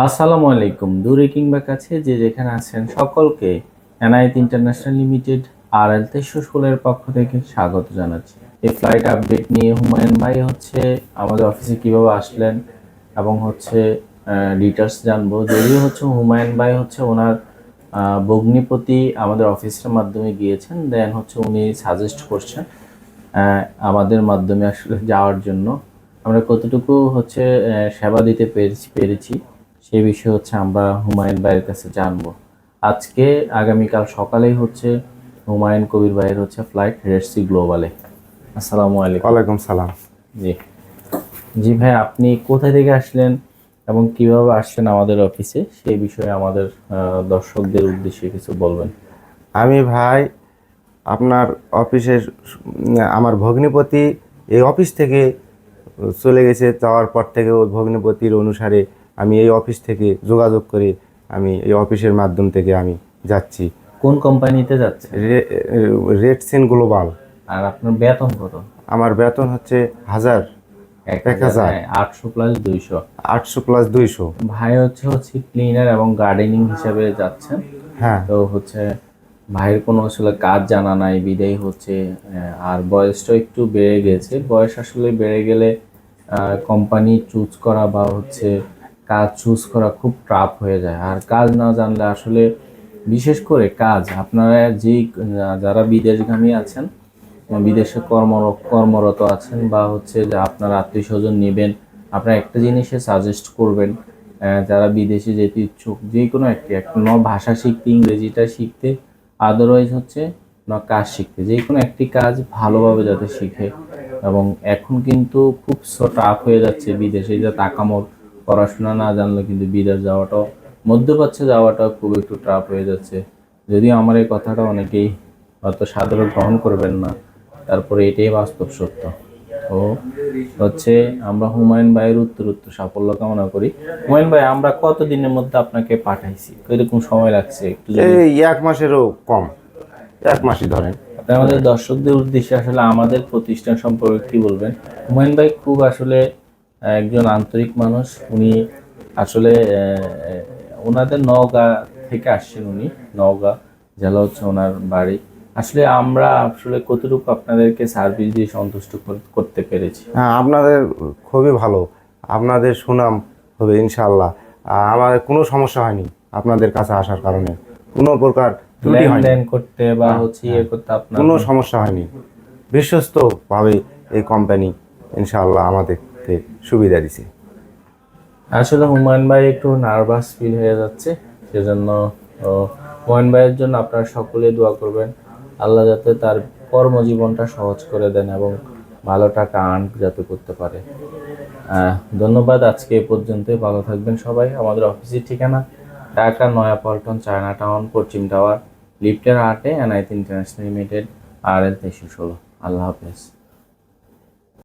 আসসালামু আলাইকুম। দূরে কিংবা কাছে যে যেখানে আছেন সকলকে NIT international limited R L তেইশশো স্কুলের পক্ষ থেকে স্বাগত জানাচ্ছি। এই ফ্লাইট আপডেট নিয়ে হুমায়ুন ভাই হচ্ছে আমাদের অফিসে কীভাবে আসলেন এবং হচ্ছে ডিটেলস জানব। যদিও হচ্ছে হুমায়ুন ভাই হচ্ছে ওনার আহ, ভগ্নিপতি আমাদের অফিসের মাধ্যমে গিয়েছেন দেন হচ্ছে উনি সাজেস্ট করছেন আমাদের মাধ্যমে আসলে যাওয়ার জন্য। আমরা কতটুকু হচ্ছে সেবা দিতে পেরেছি পেরেছি। সেই বিষয়ে হচ্ছে আমরা হুমায়ুন ভাইয়ের কাছে জানব। আজকে আগামীকাল সকালেই হচ্ছে হুমায়ুন কবির ভাইয়ের হচ্ছে ফ্লাইট রেডসি গ্লোবালে আসসালামু আলাইকুম। ওয়ালাইকুম সালাম। জি। জি ভাই আপনি কোথা থেকে আসলেন এবং কীভাবে আসলেন আমাদের অফিসে সেই বিষয়ে আমাদের দর্শকদের উদ্দেশ্যে কিছু বলবেন। আমি ভাই আপনার অফিসের আমার ভগ্নিপতি এই অফিস থেকে চলে গেছে যাওয়ার পর থেকে ওই ভগ্নিপতির অনুসারে আমি এই অফিস থেকে যোগাযোগ করে আমি এই অফিসের মাধ্যম থেকে আমি যাচ্ছি। কোন কোম্পানিতে যাচ্ছে রেড সিন গ্লোবাল। আর আপনার বেতন কত? আমার বেতন হচ্ছে হাজার এক হাজার। হাজার। আটশো প্লাস দুইশো। আটশো প্লাস দুইশো। ভাই হচ্ছে হচ্ছে ক্লিনার এবং গার্ডেনিং হিসাবে যাচ্ছেন। হ্যাঁ। তো হচ্ছে ভাইয়ের কোনো আসলে কাজ জানা নাই বিদায় হচ্ছে আর বয়সটা একটু বেড়ে গেছে। বয়স আসলে বেড়ে গেলে কোম্পানি চুজ করা বা হচ্ছে কাজ চুজ করা খুব টাফ হয়ে যায়। আর কাজ না জানলে আসলে বিশেষ করে কাজ, আপনারা যেই, যারা বিদেশগামী আছেন বিদেশে কর্ম, কর্মরত আছেন, বা হচ্ছে যে আপনার আত্মীয় স্বজন নেবেন, আপনারা একটা জিনিসে সাজেস্ট করবেন যারা বিদেশে যেতে ইচ্ছুক, যে কোনো একটি একটা ন ভাষা শিখতে, ইংরেজিটা শিখতে আদারওয়াইজ হচ্ছে না কাজ শিখতে, যে কোনো একটি কাজ ভালোভাবে যাতে শিখে। এবং এখন কিন্তু খুব টাফ হয়ে যাচ্ছে বিদেশে যা তাকামোর পড়াশোনা না জানলে কিন্তু বিদেশ যাওয়াটাও মধ্যপ্রাচ্যে যাওয়াটাও খুব একটু ট্রাপ হয়ে যাচ্ছে। যদিও আমার এই কথাটা অনেকেই হয়তো সাধারণ গ্রহণ করবেন না তারপরে এটাই বাস্তব সত্য। ও হচ্ছে আমরা হুমায়ুন ভাইয়ের উত্তর উত্তর সাফল্য কামনা করি। হুমায়ুন ভাই আমরা কতদিনের মধ্যে আপনাকে পাঠাইছি? কীরকম সময় লাগছে? একটু এই এক মাসেরও কম। এক মাসই ধরেন। আমাদের দর্শকদের উদ্দেশ্যে আসলে আমাদের প্রতিষ্ঠান সম্পর্কে কি বলবেন? হুমায়ুন ভাই খুব আসলে একজন আন্তরিক মানুষ। উনি আসলে ওনাদের নওগাঁ থেকে আসছেন উনি। নওগাঁ জেলা হচ্ছে ওনার বাড়ি। আসলে আমরা আসলে কতটুকু আপনাদেরকে সার্ভিস দিয়ে সন্তুষ্ট করতে পেরেছি? হ্যাঁ আপনাদের খুবই ভালো। আপনাদের সুনাম হবে ইনশাল্লাহ আমার কোনো সমস্যা হয়নি আপনাদের কাছে আসার কারণে। কোনো প্রকার লেনদেন করতে বা হচ্ছে ইয়ে করতে আপনার কোনো সমস্যা হয়নি। বিশ্বস্তভাবে এই কোম্পানি ইনশাআল্লাহ আমাদেরকে সুবিধা দিছে। আসলে হুমায়ুন ভাই একটু নার্ভাস ফিল হয়ে যাচ্ছে, সেজন্য হুমায়ুন ভাইয়ের জন্য আপনারা সকলে দোয়া করবেন, আল্লাহ যাতে তার কর্মজীবনটা সহজ করে দেন এবং ভালো টাকা আর্ন যাতে করতে পারে। ধন্যবাদ, আজকে এ পর্যন্তই, ভালো থাকবেন সবাই। আমাদের অফিসের ঠিকানা, ঢাকা, নয়াপল্টন, চায়না টাউন, পশ্চিম টাওয়ার, লিফটের আটে NIT international limited, R L তেইশশো ষোলো। আল্লাহ হাফেজ।